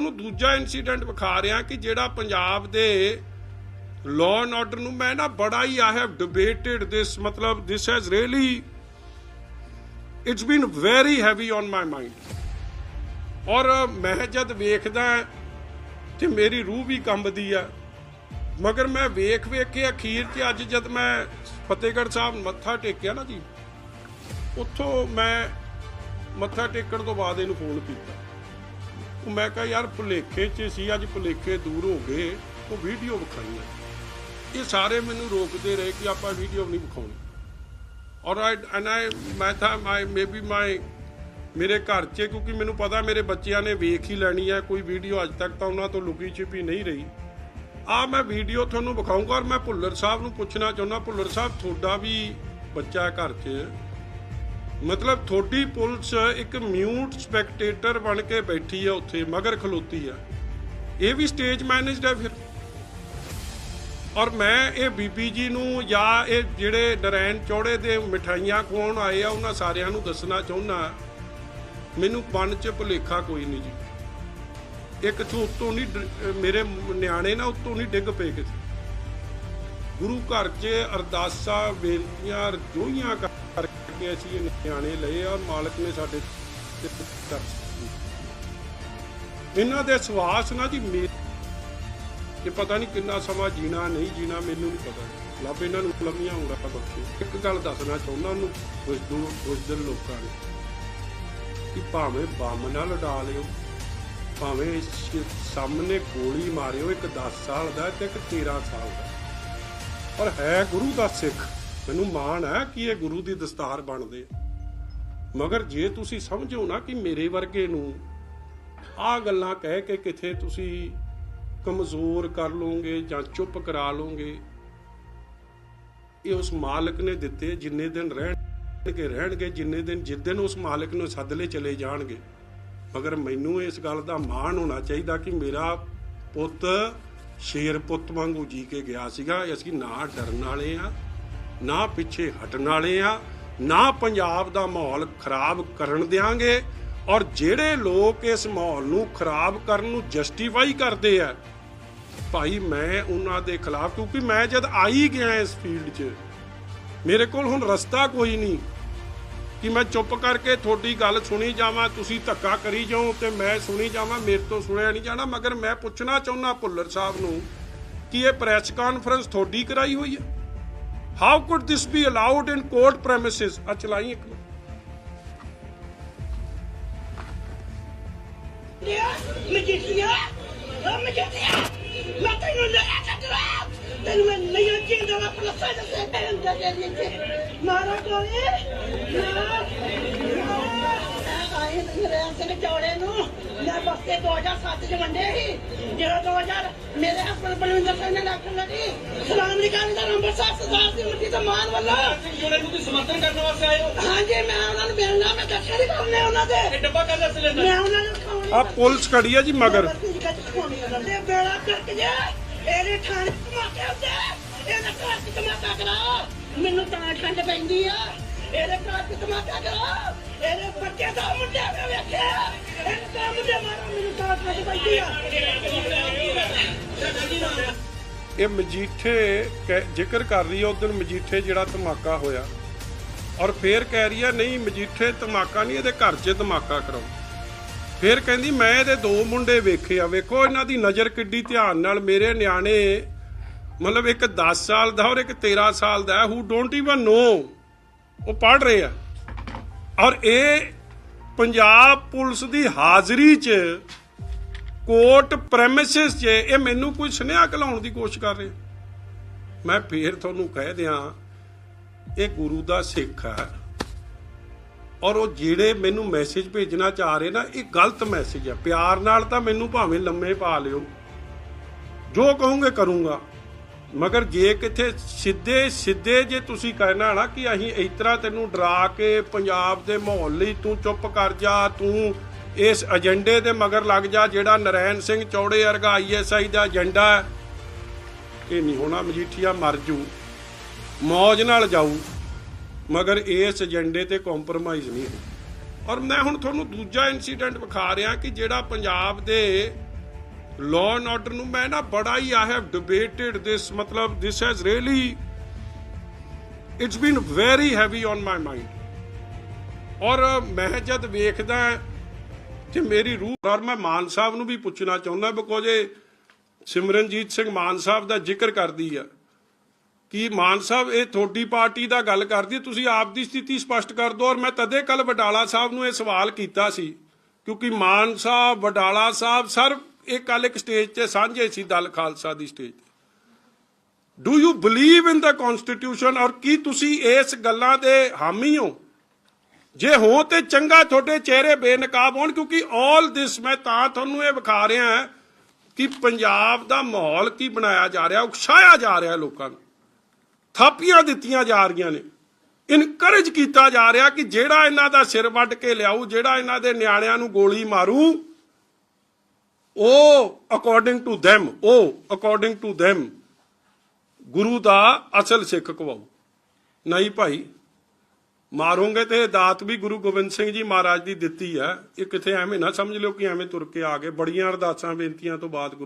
ਤੁਹਾਨੂੰ ਦੂਜਾ ਇਨਸੀਡੈਂਟ ਵਿਖਾ ਰਿਹਾ ਕਿ ਜਿਹੜਾ ਪੰਜਾਬ ਦੇ ਲਾਅ ਐਂਡ ਆਰਡਰ ਨੂੰ ਮੈਂ ਨਾ ਬੜਾ ਹੀ ਆਈ ਹੈਵ ਡਿਬੇਟਡ ਦਿਸ ਮਤਲਬ this has really it's been very heavy on my mind ਔਰ ਮੈਂ ਜਦ ਵੇਖਦਾ ਤੇ ਮੇਰੀ ਰੂਹ ਵੀ ਕੰਬਦੀ ਆ, ਮਗਰ ਮੈਂ ਵੇਖ ਵੇਖ ਕੇ ਅਖੀਰ 'ਚ ਅੱਜ ਜਦ ਮੈਂ ਫਤਿਹਗੜ੍ਹ ਸਾਹਿਬ ਮੱਥਾ ਟੇਕਿਆ ਨਾ ਜੀ, ਉੱਥੋਂ ਮੈਂ ਮੱਥਾ ਟੇਕਣ ਤੋਂ ਬਾਅਦ ਇਹਨੂੰ ਫੋਨ ਕੀਤਾ। ਉਹ ਮੈਂ ਕਿਹਾ, ਯਾਰ, ਭੁਲੇਖੇ 'ਚ ਸੀ, ਅੱਜ ਭੁਲੇਖੇ ਦੂਰ ਹੋ ਗਏ, ਉਹ ਵੀਡੀਓ ਵਿਖਾਈਆਂ। ਇਹ ਸਾਰੇ ਮੈਨੂੰ ਰੋਕਦੇ ਰਹੇ ਕਿ ਆਪਾਂ ਵੀਡੀਓ ਨਹੀਂ ਵਿਖਾਉਣੀ। ਔਰ ਆਈ ਐਂਡ ਆਈ ਮੈਂ ਤਾਂ ਮਾਈ ਮੇਬੀ ਮਾਈ ਮੇਰੇ ਘਰ 'ਚ, ਕਿਉਂਕਿ ਮੈਨੂੰ ਪਤਾ ਮੇਰੇ ਬੱਚਿਆਂ ਨੇ ਵੇਖ ਹੀ ਲੈਣੀ ਹੈ, ਕੋਈ ਵੀਡੀਓ ਅੱਜ ਤੱਕ ਤਾਂ ਉਹਨਾਂ ਤੋਂ ਲੁਕੀ ਛਿਪੀ ਨਹੀਂ ਰਹੀ। ਆ ਮੈਂ ਵੀਡੀਓ ਤੁਹਾਨੂੰ ਵਿਖਾਊਂਗਾ ਔਰ ਮੈਂ ਭੁੱਲਰ ਸਾਹਿਬ ਨੂੰ ਪੁੱਛਣਾ ਚਾਹੁੰਦਾ। ਭੁੱਲਰ ਸਾਹਿਬ, ਤੁਹਾਡਾ ਵੀ ਬੱਚਾ ਘਰ 'ਚ। ਮਤਲਬ ਤੁਹਾਡੀ ਪੁਲਿਸ ਇੱਕ ਮਿਊਟ ਸਪੈਕਟੇਟਰ ਬਣ ਕੇ ਬੈਠੀ ਆ ਉੱਥੇ, ਮਗਰ ਖਲੋਤੀ ਆ। ਇਹ ਵੀ ਸਟੇਜ ਮੈਨੇਜਡ ਹੈ ਫਿਰ? ਔਰ ਮੈਂ ਇਹ ਬੀਬੀ ਜੀ ਨੂੰ ਜਾਂ ਇਹ ਜਿਹੜੇ ਨਰੈਣ ਚੌੜੇ ਦੇ ਮਠਾਈਆਂ ਖਵਾਉਣ ਆਏ ਆ, ਉਹਨਾਂ ਸਾਰਿਆਂ ਨੂੰ ਦੱਸਣਾ ਚਾਹੁੰਦਾ ਮੈਨੂੰ ਮਨ 'ਚ ਭੁਲੇਖਾ ਕੋਈ ਨਹੀਂ ਜੀ। ਇੱਕ ਤੋਂ ਉੱਤੋਂ ਨਹੀਂ ਮੇਰੇ ਨਿਆਣੇ ਨਾ ਉੱਤੋਂ ਨਹੀਂ ਡਿੱਗ ਪਏ ਕਿਤੇ। ਗੁਰੂ ਘਰ 'ਚ ਅਰਦਾਸਾਂ, ਬੇਨਤੀਆਂ, ਰਜੋਈਆਂ ਕਰਕੇ ਅਸੀਂ ਇਹ ਨਿਆਣੇ ਲਏ ਆ ਔਰ ਮਾਲਕ ਨੇ ਸਾਡੇ ਤੇ ਤਰਸ ਇਹਨਾਂ ਦੇ ਸਵਾਸ ਨਾ ਜੀ ਮੇ ਪਤਾ ਨਹੀਂ ਕਿੰਨਾ ਸਮਾਂ ਜੀਣਾ, ਨਹੀਂ ਜੀਣਾ, ਮੈਨੂੰ ਨਹੀਂ ਪਤਾ। ਲੱਭ ਇਹਨਾਂ ਨੂੰ ਲੰਮੀਆਂ ਉਮਰਾਂ ਬਖਸ਼ੇ ਇੱਕ ਗੱਲ ਦੱਸਣਾ ਚਾਹੁੰਦਾ ਉਹਨੂੰ ਬੁਜ਼ਦੂ ਬੁਜ਼ਦਲ ਲੋਕਾਂ ਨੂੰ, ਕਿ ਭਾਵੇਂ ਬੰਮ ਨਾਲ ਉਡਾ ਲਿਓ, ਭਾਵੇਂ ਸਾਹਮਣੇ ਗੋਲੀ ਮਾਰਿਓ, ਇੱਕ 10 ਸਾਲ ਦਾ ਤੇ ਇੱਕ 13 ਸਾਲ ਦਾ। ਪਰ ਹੈ ਗੁਰੂ ਦਾ ਸਿੱਖ। ਮੈਨੂੰ ਮਾਣ ਹੈ ਕਿ ਇਹ ਗੁਰੂ ਦੀ ਦਸਤਾਰ ਬਣਦੇ ਮਗਰ ਜੇ ਤੁਸੀਂ ਸਮਝੋ ਨਾ ਕਿ ਮੇਰੇ ਵਰਗੇ ਨੂੰ ਆ ਗੱਲਾਂ ਕਹਿ ਕੇ ਕਿਥੇ ਤੁਸੀਂ ਕਮਜ਼ੋਰ ਕਰ ਲੋਗੇ ਜਾਂ ਚੁੱਪ ਕਰਾ ਲੋਗੇ ਇਹ ਉਸ ਮਾਲਕ ਨੇ ਦਿੱਤੇ ਜਿੰਨੇ ਦਿਨ ਰਹਿਣਗੇ ਰਹਿਣਗੇ ਜਿੰਨੇ ਦਿਨ, ਜਿਸ ਦਿਨ ਉਸ ਮਾਲਕ ਨੂੰ ਸੱਦਲੇ ਚਲੇ ਜਾਣਗੇ। ਮਗਰ ਮੈਨੂੰ ਇਸ ਗੱਲ ਦਾ ਮਾਣ ਹੋਣਾ ਚਾਹੀਦਾ ਕਿ ਮੇਰਾ ਪੁੱਤ ਸ਼ੇਰ ਪੁੱਤ ਵਾਂਗੂ ਜੀ ਕੇ ਗਿਆ ਸੀਗਾ। ਅਸੀਂ ਨਾ ਡਰਨ ਵਾਲੇ ਆ। ਨਾ ਪਿੱਛੇ ਹਟਣ ਵਾਲੇ ਆ, ਨਾ ਪੰਜਾਬ ਦਾ ਮਾਹੌਲ ਖਰਾਬ ਕਰਨ ਦਿਆਂਗੇ ਔਰ ਜਿਹੜੇ ਲੋਕ ਇਸ ਮਾਹੌਲ ਨੂੰ ਖਰਾਬ ਕਰਨ ਨੂੰ ਜਸਟੀਫਾਈ ਕਰਦੇ ਆ, ਭਾਈ ਮੈਂ ਉਹਨਾਂ ਦੇ ਖਿਲਾਫ, ਕਿਉਂਕਿ ਮੈਂ ਜਦ ਆਈ ਗਿਆ ਇਸ ਫੀਲਡ 'ਚ, ਮੇਰੇ ਕੋਲ ਹੁਣ ਰਸਤਾ ਕੋਈ ਨਹੀਂ ਕਿ ਮੈਂ ਚੁੱਪ ਕਰਕੇ ਤੁਹਾਡੀ ਗੱਲ ਸੁਣੀ ਜਾਵਾਂ, ਤੁਸੀਂ ਧੱਕਾ ਕਰੀ ਜਾਓ ਤੇ ਮੈਂ ਸੁਣੀ ਜਾਵਾਂ, ਮੇਰੇ ਤੋਂ ਸੁਣਿਆ ਨਹੀਂ ਜਾਣਾ, ਮਗਰ ਮੈਂ ਪੁੱਛਣਾ ਚਾਹੁੰਦਾ ਭੁੱਲਰ ਸਾਹਿਬ ਨੂੰ ਕਿ ਇਹ ਪ੍ਰੈਸ ਕਾਨਫਰੰਸ ਤੁਹਾਡੀ ਕਰਾਈ ਹੋਈ ਹੈ। How could this be allowed in court premises ਆ ਚਲਾਈ ਇੱਕ ਮਿੰਟ। ਮਜੀਠੀਆ ਉਹ ਮਜੀਠੀਆ ਮੈਂ ਤੈਨੂੰ ਲੈ ਚੱਕਰਾ ਤੈਨੂੰ ਮੈਂ ਨਹੀਂ ਚੀਂਦਾ ਵਾ ਪਲੱਸਾਂ ਦੇ ਸੇ ਤੇ ਅੰਦਰ ਦੇ ਦਿੱਤੇ ਮਾਰਾ ਕੋਲੇ ਮੇਰੇ ਅੰਦਰ ਜੋੜੇ ਨੂੰ। ਮੈਂ ਬਸਤੇ 2007 ਚ ਵੰਡੇ ਸੀ। ਜਿਹੜਾ 2000 ਮੇਰੇ ਬਲਵਿੰਦਰ ਸਿੰਘ ਨੇ ਡਾਕਟਰ ਲੱਗੀ ਸਲਾਮ ਲਿਖਾਣ ਦਾ ਨੰਬਰ ਸਾਹਿਬ ਸਰਦਾਰ ਦੀ ਮੁੱਠੀ ਦਾ ਮਾਨ ਵੱਲੋਂ। ਜਿਹੜੇ ਨੂੰ ਤੁਸੀਂ ਸਮਰਥਨ ਕਰਨ ਵਾਸਤੇ ਆਏ ਹੋ। ਹਾਂਜੀ ਮੈਂ ਉਹਨਾਂ ਨੂੰ ਮਿਲਣਾ ਮੈਂ ਦੱਸਿਆ ਨਹੀਂ ਕਰਨੇ ਉਹਨਾਂ ਦੇ। ਇਹ ਡੱਬਾ ਕਾਹਦਾ ਸਿਲੰਡਰ ਮੈਂ ਉਹਨਾਂ ਨੂੰ ਖਾਉਣੀ ਆ। ਪੁਲਿਸ ਖੜੀ ਆ ਜੀ ਮਗਰ। ਤੇ ਬੇੜਾ ਕਰਕੇ ਜਾ ਇਹਦੇ ਥਾਣੇ ਧਮਾਕੇ ਹੁੰਦੇ ਇਹਦੇ ਧਮਾਕਾ ਕਰਾ ਮੈਨੂੰ ਤਾਂ ਠੰਡ ਪੈਂਦੀ ਆ। ਇਹਦੇ ਘਰ ਚ ਧਮਾਕਾ ਇਹ ਮਜੀਠੇ ਕਹਿ- ਜ਼ਿਕਰ ਕਰ ਰਹੀ ਹੈ ਉਦੋਂ ਮਜੀਠੇ ਜਿਹੜਾ ਧਮਾਕਾ ਹੋਇਆ। ਔਰ ਫੇਰ ਕਹਿ ਰਹੀ ਹੈ, ਨਹੀਂ, ਮਜੀਠੇ ਧਮਾਕਾ ਨਹੀਂ, ਇਹਦੇ ਘਰ 'ਚ ਧਮਾਕਾ ਕਰਾਓ। ਫੇਰ ਕਹਿੰਦੀ, ਮੈਂ ਇਹਦੇ ਦੋ ਮੁੰਡੇ ਵੇਖੇ ਆ। ਵੇਖੋ, ਇਹਨਾਂ ਦੀ ਨਜ਼ਰ ਕਿੱਡੀ ਧਿਆਨ ਨਾਲ ਮੇਰੇ ਨਿਆਣੇ, ਮਤਲਬ ਇੱਕ 10 ਸਾਲ ਦਾ ਔਰ ਇੱਕ 13 ਸਾਲ ਦਾ। ਹੂ ਡੋਂਟ ਇਵਨ ਨੋ ਉਹ ਪੜ ਰਹੇ ਆ। ਔਰ ਇਹ ਪੰਜਾਬ ਪੁਲਿਸ ਦੀ ਹਾਜ਼ਰੀ 'ਚ ਕੋਰਟ ਪ੍ਰੈਮਿਸਿਸ 'ਚ ਇਹ ਮੈਨੂੰ ਕੋਈ ਸੁਨੇਹਾ ਕਲਾਉਣ ਦੀ ਕੋਸ਼ਿਸ਼ ਕਰ ਰਿਹਾ। ਮੈਂ ਫੇਰ ਤੁਹਾਨੂੰ ਕਹਿ ਦਿਆਂ, ਇਹ ਗੁਰੂ ਦਾ ਸਿੱਖ ਹੈ। ਔਰ ਉਹ ਜਿਹੜੇ ਮੈਨੂੰ ਮੈਸੇਜ ਭੇਜਣਾ ਚਾਹ ਰਹੇ ਨਾ, ਇਹ ਗਲਤ ਮੈਸੇਜ ਹੈ। ਪਿਆਰ ਨਾਲ ਤਾਂ ਮੈਨੂੰ ਭਾਵੇਂ ਲੰਮੇ ਪਾ ਲਿਓ। ਜੋ ਕਹੋਗੇ ਕਰੂੰਗਾ। ਮਗਰ ਜੇ ਕਿਥੇ ਸਿੱਧੇ ਸਿੱਧੇ ਜੇ ਤੁਸੀਂ ਕਹਿਣਾ ਨਾ ਕਿ ਅਸੀਂ ਇਸ ਤਰ੍ਹਾਂ ਤੈਨੂੰ ਡਰਾ ਕੇ ਪੰਜਾਬ ਦੇ ਮਾਹੌਲ ਲਈ ਤੂੰ ਚੁੱਪ ਕਰ ਜਾ, ਤੂੰ ਇਸ ਏਜੰਡੇ ਦੇ ਮਗਰ ਲੱਗ ਜਾ ਜਿਹੜਾ ਨਰੈਣ ਸਿੰਘ ਚੌੜੇ ਵਰਗਾ ਆਈਐਸਆਈ ਦਾ ਏਜੰਡਾ ਹੈ। ਇਹ ਨਹੀਂ ਹੋਣਾ, ਮਜੀਠੀਆ ਮਰ ਜੂ, ਮੌਜ ਨਾਲ ਜਾਊ, ਮਗਰ ਇਸ ਏਜੰਡੇ ਤੇ ਕੰਪਰੋਮਾਈਜ਼ ਨਹੀਂ ਹੋ ਔਰ ਮੈਂ ਹੁਣ ਤੁਹਾਨੂੰ ਦੂਜਾ ਇਨਸੀਡੈਂਟ ਵਿਖਾ ਰਿਹਾ ਕਿ ਜਿਹੜਾ ਪੰਜਾਬ ਦੇ ਲਾਅ ਐਂਡ ਆਰਡਰ ਨੂੰ ਮੈਂ ਨਾ ਬੜਾ ਹੀ ਆਈ ਹੈਵ ਡਿਬੇਟਡ this, ਮਤਲਬ this has really, it's been very heavy on my mind ਔਰ ਮੈਂ ਜਦ ਵੇਖਦਾ ਕਿ ਮੇਰੀ ਰੂਹ ਔਰ ਮੈਂ ਮਾਨ ਸਾਹਿਬ ਨੂੰ ਵੀ ਪੁੱਛਣਾ ਚਾਹੁੰਦਾ ਬਿਕੋਜ਼ ਇਹ ਸਿਮਰਨਜੀਤ ਸਿੰਘ ਮਾਨ ਸਾਹਿਬ ਦਾ ਜ਼ਿਕਰ ਕਰਦੀ ਆ। ਕਿ ਮਾਨ ਸਾਹਿਬ, ਇਹ ਤੁਹਾਡੀ ਪਾਰਟੀ ਦਾ ਗੱਲ ਕਰਦੀ ਤੁਸੀਂ ਆਪ ਦੀ ਸਥਿਤੀ ਸਪਸ਼ਟ ਕਰ ਦਿਓ ਔਰ ਮੈਂ ਤਦੇ ਕੱਲ ਵਡਾਲਾ ਸਾਹਿਬ ਨੂੰ ਇਹ ਸਵਾਲ ਕੀਤਾ ਸੀ, ਕਿਉਂਕਿ ਮਾਨ ਸਾਹਿਬ, ਵਡਾਲਾ ਸਾਹਿਬ ਸਰ ਇਹ ਕੱਲ ਇੱਕ ਸਟੇਜ ਤੇ ਸਾਂਝੇ ਸੀ, ਦਲ ਖਾਲਸਾ ਦੀ stage do you believe in the constitution ਔਰ ਕੀ ਤੁਸੀਂ ਇਸ ਗੱਲਾਂ ਦੇ ਹਾਮੀ ਹੋ? ਜੇ ਹੋ ਤੇ ਚੰਗਾ ਤੁਹਾਡੇ ਚਿਹਰੇ ਬੇਨਕਾਬ ਹੋਣ, ਕਿਉਂਕਿ ਆਲ ਦਿਸ ਮੈਂ ਤਾਂ ਤੁਹਾਨੂੰ ਇਹ ਵਿਖਾ ਰਿਹਾ ਕਿ ਪੰਜਾਬ ਦਾ ਮਾਹੌਲ ਕੀ ਬਣਾਇਆ ਜਾ ਰਿਹਾ, ਉਕਸਾਇਆ ਜਾ ਰਿਹਾ ਲੋਕਾਂ ਨੂੰ। ਥਾਪੀਆਂ ਦਿੱਤੀਆਂ ਜਾ ਰਹੀਆਂ ਨੇ। ਇਨਕਰੇਜ ਕੀਤਾ ਜਾ ਰਿਹਾ ਕਿ ਜਿਹੜਾ ਇਹਨਾਂ ਦਾ ਸਿਰ ਵੱਢ ਕੇ ਲਿਆਊ, ਜਿਹੜਾ ਇਹਨਾਂ ਦੇ ਨਿਆਣਿਆਂ ਨੂੰ ਗੋਲੀ ਮਾਰੂ, ਉਹ ਅਕੋਰਡਿੰਗ ਟੂ them, ਉਹ ਅਕੋਰਡਿੰਗ ਟੂ them, ਗੁਰੂ ਦਾ ਅਸਲ ਸਿੱਖ ਕਵਾਉ ਨਹੀਂ ਭਾਈ ਮਾਰੋਗੇ ਤੇ ਦਾਤ ਵੀ ਗੁਰੂ ਗੋਬਿੰਦ ਸਿੰਘ ਜੀ ਮਹਾਰਾਜ ਦੀ ਦਿੱਤੀ ਹੈ। ਇਹ ਕਿਥੇ ਐਵੇਂ ਨਾ ਸਮਝ ਲਿਓ ਕਿ ਐਵੇਂ ਤੁਰ ਕੇ ਆ ਗਏ। ਬੜੀਆਂ ਅਰਦਾਸਾਂ, ਬੇਨਤੀਆਂ ਤੋਂ ਬਾਅਦ ਗੁਰੂ